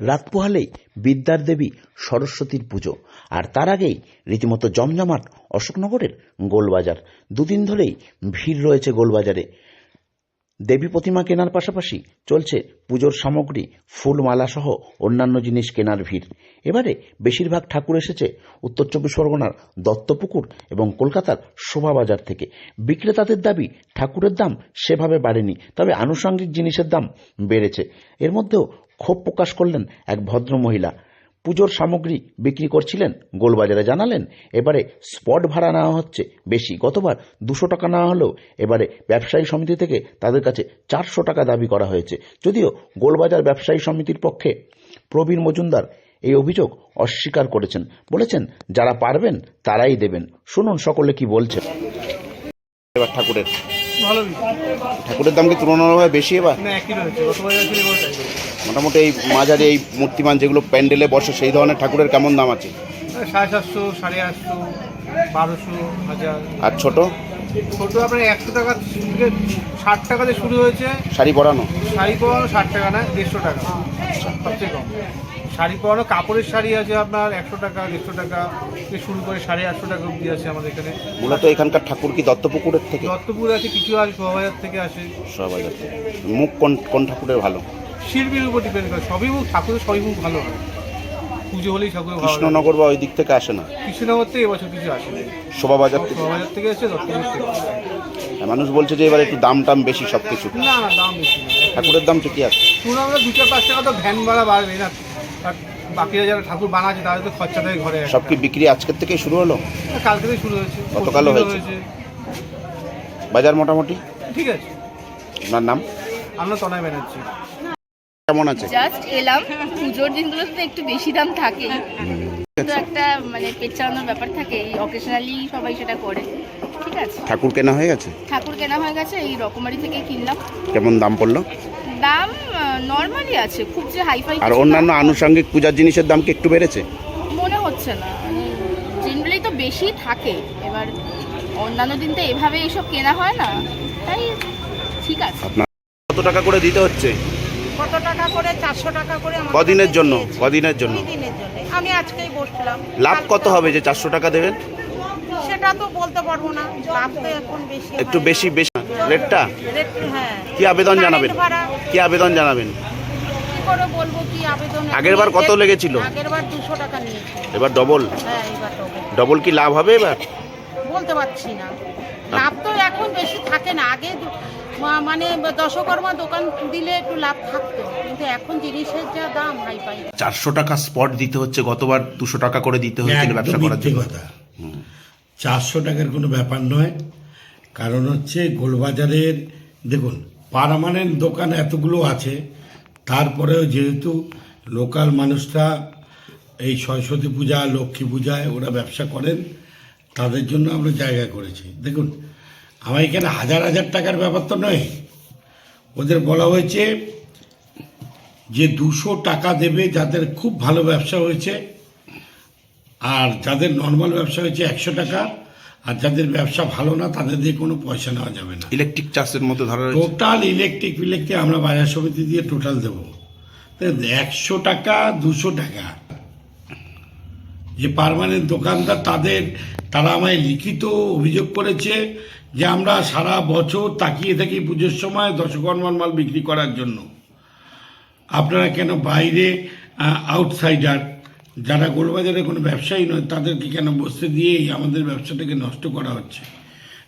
রাত পোহালেই বিদ্যার দেবী সরস্বতীর পুজো। আর তার আগেই রীতিমতো জমজমাট অশোকনগরের গোলবাজার। দুদিন ধরেই ভিড় রয়েছে গোলবাজারে। দেবী প্রতিমা কেনার পাশাপাশি চলছে পুজোর সামগ্রী, ফুলমালা সহ অন্যান্য জিনিস কেনার ভিড়। এবারে বেশিরভাগ ঠাকুর এসেছে উত্তর চব্বিশ পরগনার দত্তপুকুর এবং কলকাতার শোভাবাজার থেকে। বিক্রেতাদের দাবি, ঠাকুরের দাম সেভাবে বাড়েনি, তবে আনুষঙ্গিক জিনিসের দাম বেড়েছে। এর মধ্যেও ক্ষোভ প্রকাশ করলেন এক ভদ্র মহিলা পুজোর সামগ্রী বিক্রি করছিলেন, গোলবাজারে জানালেন, এবারে স্পট ভাড়া নেওয়া হচ্ছে, বেশি, গতবার দুশো টাকা নেওয়া হলেও এবারে ব্যবসায়ী সমিতি থেকে তাদের কাছে চারশো টাকা দাবি করা হয়েছে। যদিও গোলবাজার ব্যবসায়ী সমিতির পক্ষে প্রবীণ মজুমদার এই অভিযোগ অস্বীকার করেছেন। বলেছেন, যারা পারবেন তারাই দেবেন। শুনুন সকলে কি বলছেন। এবার ঠাকুরের ভালো ঠাকুরের দাম কি তুলনামূলকভাবে বেশি এবার। মোটামুটি এই মাঝারি এই মূর্তিমান যেগুলো প্যান্ডেলে বসে সেই ধরনের ঠাকুরের কেমন দাম আছে? সাড়ে সাতশো সাড়ে আটশো বারোশো হাজার। আর ছোট? ছোট আপনার একশো টাকা থেকে ষাট টাকাতে শুরু হয়েছে। শাড়ি পরানো? শাড়ি পরানো ষাট টাকা না দেড়শো টাকা। সবচেয়ে কম। শাড়ি পরানো কাপড়ের শাড়ি আছে আপনার একশো টাকা দেড়শো টাকা থেকে শুরু করে সাড়ে আটশো টাকা অব্দি আছে আমাদের এখানে। মূলত এখানকার ঠাকুর কি দত্তপুকুরের থেকে? দত্তপুর আছে কিছু আছে শোভাবাজার থেকে আসে। শোভাবাজার থেকে। মুখ কোন কোন ঠাকুরের ভালো? শিল্পীর উপর ডিপেন্ড করে। সবই মুখ ঠাকুরের সবই মুখ ভালো হয়। পুজো হলেই ঠাকুরের ভালো। কৃষ্ণনগর বা ওই দিক থেকে আসে না? কৃষ্ণনগর থেকে এবছর কিছু আসেনি শোভাবাজার থেকে? শোভাবাজার থেকে এসেছে দত্তপুর থেকে মানুষ বলছে যে এবার একটু দাম টাম বেশি সব কিছু না না দাম বেশি না। ঠাকুরের দাম ঠিকই আছে। শুনুন আমরা দু চার পাঁচ টাকা তো ভ্যান ভাড়া বাড়বে না। বাকিরা যারা ঠাকুর বানাচ্ছে তাদের তো খরচা ঘরে সব কি বিক্রি আজকের থেকে শুরু হলো? কালকে থেকে শুরু হয়েছে। গতকালও হয়েছে। বাজার মোটামুটি? ঠিক আছে। আপনার নাম? আমরা তনয় ব্যানার্জি। কেমন আছে? জাস্ট এলাম। পুজোর দিনগুলোতে তো একটু বেশি দাম থাকে তো একটা মানে পেট চালানোর ব্যাপার থাকে। এই অকেশনালি সবাই সেটা করে। ঠিক আছে। ঠাকুর কেনা হয়ে গেছে? ঠাকুর কেনা হয়ে গেছে। এই রকমারি থেকে কিনলাম। কেমন দাম পড়ল? দাম নর্মালি আছে খুব যে হাইফাই আর অন্যান্য আনুষঙ্গিক পূজার জিনিসের দাম কি একটু বেড়েছে? মনে হচ্ছে না। মানে জেনারেলি তো বেশি থাকে। এবার অন্যান্য দিন তো এভাবে এইসব কেনা হয় না। তাই ঠিক আছে। আপনার কত টাকা করে দিতে হচ্ছে? কত টাকা করে? চারশো টাকা করে আমাকে কদিনের জন্য? দিয়েছে। কদিনের জন্য? দুই দিনের জন্য। আমি আজকেই বসলাম। লাভ কত হবে যে চারশো টাকা দেবেন? সেটা তো বলতে পারব না। লাভ তো এখন বেশি একটু হয়। বেশি বেশি রেটটা রেট, হ্যাঁ কি আবেদন জানাবেন? কি আবেদন জানাবেন? কি করে আবেদন আগেরবার কত লেগেছিল? এবার ডবল হ্যাঁ ডবল কি লাভ হবে এবার? বলতে পারছি না। লাভ তো এখন বেশি থাকে না। আগে মানে দশকর্মা দোকান দিলে একটু লাভ থাকতো। কিন্তু এখন জিনিসের যা দাম হাই পাই চারশো টাকা স্পট দিতে হচ্ছে গতবার দুশো টাকা করে দিতে হয়েছিল ব্যবসা করার জন্য। কথা। চারশো টাকার কোনো ব্যাপার নয়। কারণ হচ্ছে গোলবাজারের, দেখুন, পারমানেন্ট দোকান এতগুলো আছে, তারপরেও যেহেতু লোকাল মানুষরা এই সরস্বতী পূজা, লক্ষ্মী পূজায় ওরা ব্যবসা করেন, তাদের জন্য আমরা জায়গা করেছি। দেখুন, আমার এখানে হাজার হাজার টাকার ব্যাপার তো নয়। ওদের বলা হয়েছে যে দুশো টাকা দেবে যাদের খুব ভালো ব্যবসা হয়েছে, আর যাদের নর্মাল ব্যবসা হয়েছে একশো টাকা। আর যাদের ব্যবসা ভালো না তাদের দিয়ে কোনো পয়সা নেওয়া যাবে না। ইলেকট্রিক চার্জের মধ্যে ধরা টোটাল ইলেকট্রিক ফিলেকট্রিক আমরা বাজার সমিতি দিয়ে টোটাল দেবো। একশো টাকা দুশো টাকা। যে পারমানেন্ট দোকানদার তাদের তারা আমায় লিখিত অভিযোগ করেছে যে আমরা সারা বছর তাকিয়ে থাকি পুজোর সময় দশকর্মার মাল বিক্রি করার জন্য। আপনারা কেন বাইরে আউটসাইডার যারা গোলবাজারে কোনো ব্যবসায়ী নয় তাদেরকে কেন বসতে দিয়েই আমাদের ব্যবসাটাকে নষ্ট করা হচ্ছে?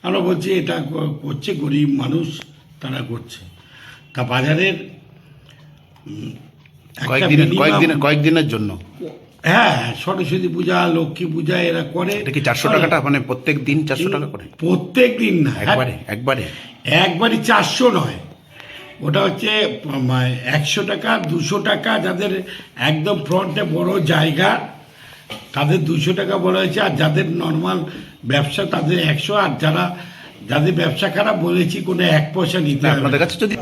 আমরা বলছি এটা করছে গরিব মানুষ তারা করছে। তা বাজারের কয়েকদিনের minimum- কয়েকদিনের কয়েকদিনের জন্য। হ্যাঁ সরস্বতী পূজা লক্ষ্মী পূজা এরা করে। এটা কি চারশো টাকাটা? মানে প্রত্যেক দিন চারশো টাকা করে? প্রত্যেক দিন না। একবারে একবারে। একবারই চারশো নয়। ওটা হচ্ছে একশো টাকা দুশো টাকা যাদের একদম ফ্রন্টে বড় জায়গা তাদের দুশো টাকা বলা হয়েছে আর যাদের নর্মাল ব্যবসা তাদের একশো আর যারা যাদের ব্যবসা খারাপ বলেছি কোনো এক পয়সা নিতে হবে আপনাদের কাছে যদি